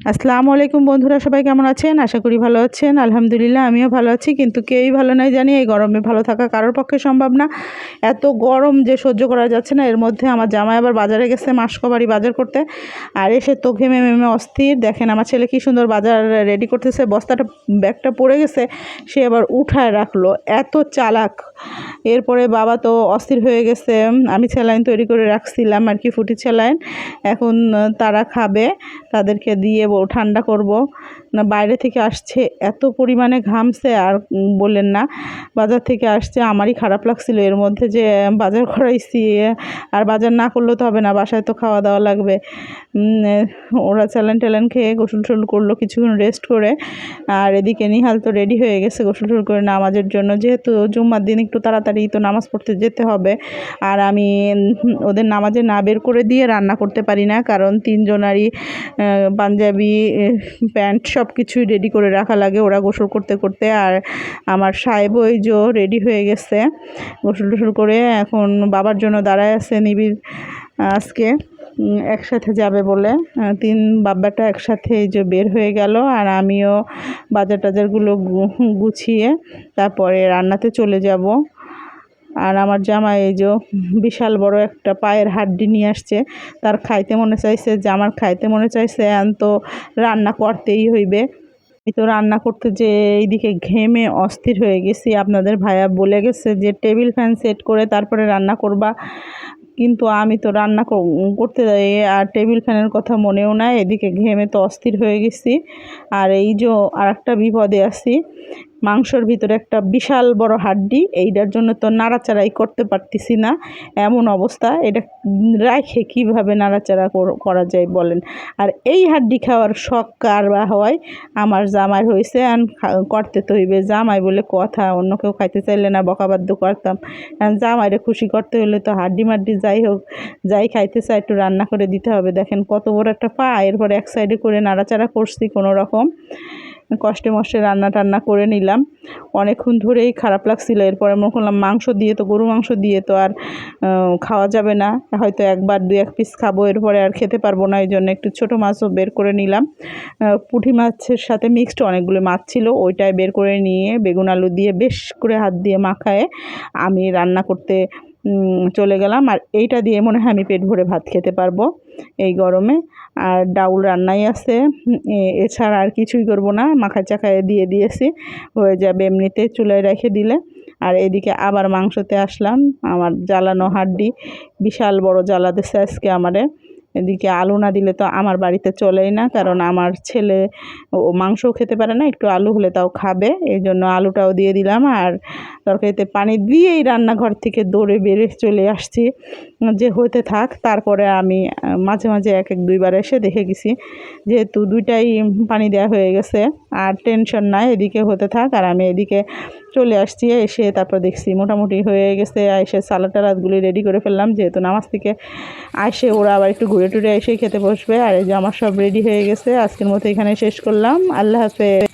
আসসালামু আলাইকুম বন্ধুরা, সবাই কেমন আছেন? আশা করি ভালো আছেন। আলহামদুলিল্লাহ, আমিও ভালো আছি, কিন্তু কেউই ভালো নাই জানি, এই গরমে ভালো থাকা কারোর পক্ষে সম্ভব না। এত গরম যে সহ্য করা যাচ্ছে না, এর মধ্যে আমার জামাই আবার বাজারে গেছে মাসকবাড়ি বাজার করতে, আর এসে তো ঘেমে মেমে অস্থির। দেখেন আমার ছেলে কি সুন্দর বাজার রেডি করতেছে, বস্তাটা, ব্যাগটা পড়ে গেছে, সে আবার উঠায় রাখল, এত চালাক। এরপরে বাবা তো অস্থির হয়ে গেছে, আমি স্যালাইন তৈরি করে রাখছিলাম আর কি, ফুটি স্যালাইন। এখন তারা খাবে, তাদেরকে দিয়ে ব- ঠান্ডা করব। না, বাইরে থেকে আসছে, এত পরিমাণে ঘামছে আর বললেন না, বাজার থেকে আসছে, আমারই খারাপ লাগছিল। এর মধ্যে যে, বাজার করাইছি, আর বাজার না করলেও তো হবে না, বাসায় তো খাওয়া দাওয়া লাগবে। ওরা চ্যালেন ট্যালেন খেয়ে গোসল টোসল করল কিছুক্ষণ রেস্ট করে, আর এদিকে নিহাল তো রেডি হয়ে গেছে গোসল টোসল করে নামাজের জন্য। যেহেতু জুম্মার দিন একটু তাড়াতাড়ি তো নামাজ পড়তে যেতে হবে, আর আমি ওদের নামাজে না বের করে দিয়ে রান্না করতে পারি না, কারণ তিনজনারই পাঞ্জাবি আহ, প্যান্ট সব কিছুই রেডি করে রাখা লাগে ওরা গোসল করতে করতে। আর আমার সাহেব ওই যে রেডি হয়ে গেছে গোসল টোসল করে। এখন বাবার জন্য দাঁড়ায় আছে নিবিড় আজকে একসাথে যাবে বলে। তিন বাব্বাটা একসাথে এই যে বের হয়ে গেল আর আমিও বাজার টাজারগুলো গুছিয়ে তারপরে রান্নাতে চলে যাব। আর আমার জামা এই যে বিশাল বড় একটা পায়ের হাড্ডি নিয়ে আসছে, তার খাইতে মনে চাইছে যে আমার খাইতে মনে চাইছে তো রান্না করতেই হইবে। এই তো রান্না করতে যে এইদিকে ঘেমে অস্থির হয়ে গেছি। আপনাদের ভাইয়া বলে গেছে যে টেবিল ফ্যান সেট করে তারপরে রান্না করবা। কিন্তু আমি তো রান্না কর- করতে যাই আর টেবিল ফ্যানের কথা মনেও নাই। এদিকে ঘেমে তো অস্থির হয়ে গেছি। আর এই যে আর একটা বিপদে আছি। মাংসর ভিতরে একটা বিশাল বড় হাড্ডি, এইটার জন্য তো নাড়াচাড়াই করতে পারতেছি না। এমন অবস্থা, এটা রাখে কীভাবে নাড়াচাড়া কর- যায় বলেন? আর এই হাড্ডি খাওয়ার শখ কার বা হয়? আমার জামাই হয়েছে আর করতে তো হইবে জামাই বলে কথা, অন্য কেউ খাইতে চাইলে না বকাবাদ্য করতাম। জামাইরে খুশি করতে হলে তো হাড্ডি মাড্ডি যাই হোক, যাই খাইতে চাই, একটু রান্না করে দিতে হবে। দেখেন কত বড় একটা পা, এরপরে এক সাইডে করে নাড়াচাড়া করছি কোনো রকম কষ্টে মষ্টে রান্না টান্না করে নিলাম। অনেকক্ষণ ধরেই খারাপ লাগছিল। এরপরে মনে করলাম মাংস দিয়ে তো গরু মাংস দিয়ে তো আর খাওয়া যাবে না। হয়তো একবার দুই এক পিস খাব। এরপরে আর খেতে পারব না। এই জন্য একটু ছোটো মাছও বের করে নিলাম। পুঁটি মাছের সাথে মিক্সড অনেকগুলো মাছ ছিল। ওইটাই বের করে নিয়ে বেগুন আলু দিয়ে বেশ করে হাত দিয়ে মাখায় আমি রান্না করতে চলে গেলাম। আর এইটা দিয়ে মনে হয় আমি পেট ভরে ভাত খেতে পারব এই গরমে। আর ডাউল রান্নাই আছে। এছাড়া আর কিছুই করব না। মাখা চাখায় দিয়ে দিয়েছি। হয়ে যাবে এমনিতে চুলায় রেখে দিলে। আর এদিকে আবার মাংসতে আসলাম। আমার জ্বালানো হাড্ডি, বিশাল বড় জ্বালাতেছে আজকে আমারে। এদিকে আলু না দিলে তো আমার বাড়িতে চলেই না, কারণ আমার ছেলে ও মাংসও খেতে পারে না, একটু আলু হলে তাও খাবে এই জন্য আলুটাও দিয়ে দিলাম আর তরকারিতে পানি দিয়েই রান্নাঘর থেকে দৌড়ে বেড়ে চলে আসছি, যে হতে থাক, তারপরে আমি মাঝে মাঝে এক এক দুইবার এসে দেখে গেছি যেহেতু দুইটাই পানি দেওয়া হয়ে গেছে, আর টেনশন নাই, এদিকে হতে থাক, আর আমি এদিকে চলে আসছি, এসে তারপর দেখছি মোটামুটি হয়ে গেছে, এসে সালাদ টালাদগুলি রেডি করে ফেললাম, যেহেতু নামাজ থেকে আসে ওরা আবার একটু ঘুরে টুরে এসে খেতে বসবে। আর এই যে আমার সব রেডি হয়ে গেছে। আজকের মতো এখানে শেষ করলাম। আল্লাহ হাফেজ।